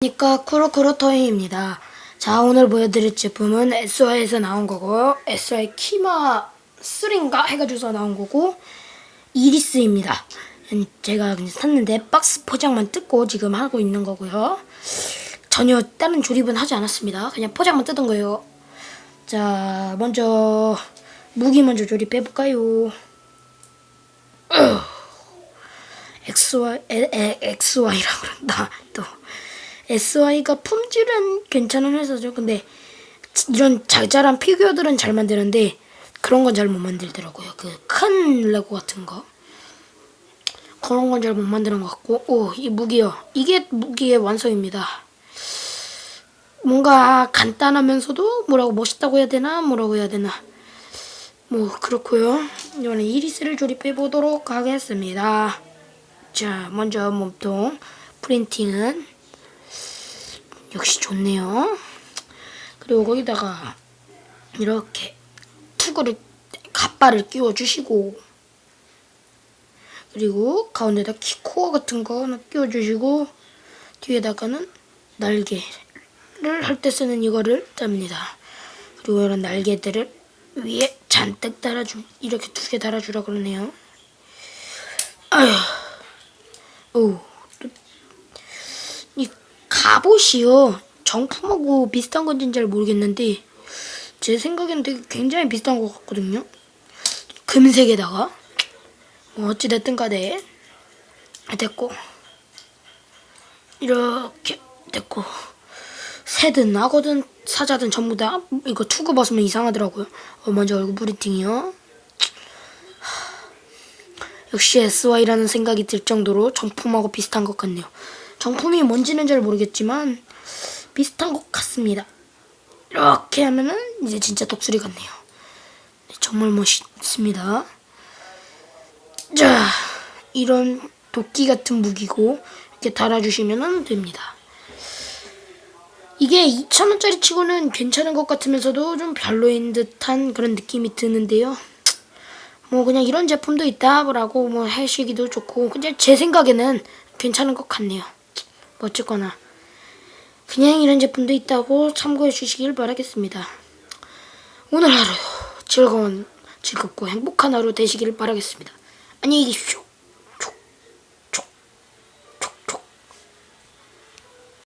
그러니까 쿠로쿠로토이입니다. 자 오늘 보여드릴 제품은 SY에서 나온 거고 SY 키마 3인가 해가지고서 나온 거고 이리스입니다. 음, 제가 샀는데 박스 포장만 뜯고 지금 하고 있는 거고요. 전혀 다른 조립은 하지 않았습니다. 그냥 포장만 뜯은 거예요. 자 먼저 무기 먼저 조립해 볼까요? XY XY라고 그런다 또 SY가 품질은 괜찮은 회사죠. 근데 이런 자잘한 피규어들은 잘 만드는데 그런 건 잘 못 만들더라고요. 그 큰 레고 같은 거 그런 건 잘 못 만드는 것 같고 오 이 무기요. 이게 무기의 완성입니다. 뭔가 간단하면서도 뭐라고 멋있다고 해야 되나 뭐라고 해야 되나 뭐 그렇고요. 이번에 이리스를 조립해 보도록 하겠습니다. 자 먼저 몸통 프린팅은 역시 좋네요. 그리고 거기다가 이렇게 투구를 갑바를 끼워 주시고 그리고 가운데다 키코어 같은 거 하나 끼워 주시고 뒤에다가는 날개를 할 때 쓰는 이거를 짭니다. 그리고 이런 날개들을 위에 잔뜩 달아주 이렇게 두 개 달아주라 그러네요. 아휴, 오, 이 갑옷이요. 정품하고 비슷한 건지는 잘 모르겠는데 제 생각에는 되게 굉장히 비슷한 것 같거든요. 금색에다가 뭐 어찌 됐든 간에 됐고 이렇게 됐고 새든 악어든 사자든 전부 다 이거 투구 벗으면 이상하더라고요. 어, 먼저 얼굴 브리팅이요. 역시 SY라는 생각이 들 정도로 정품하고 비슷한 것 같네요. 정품이 뭔지는 잘 모르겠지만 비슷한 것 같습니다. 이렇게 하면은 이제 진짜 독수리 같네요. 네, 정말 멋있습니다. 자, 이런 도끼 같은 무기고 이렇게 달아주시면 됩니다. 이게 2,000원짜리 치고는 괜찮은 것 같으면서도 좀 별로인 듯한 그런 느낌이 드는데요. 뭐 그냥 이런 제품도 있다 라고 뭐 하시기도 좋고 그냥 제 생각에는 괜찮은 것 같네요. 뭐 어쨌거나 그냥 이런 제품도 있다고 참고해 주시길 바라겠습니다. 오늘 하루 즐거운 즐겁고 행복한 하루 되시길 바라겠습니다. 안녕히 계십시오.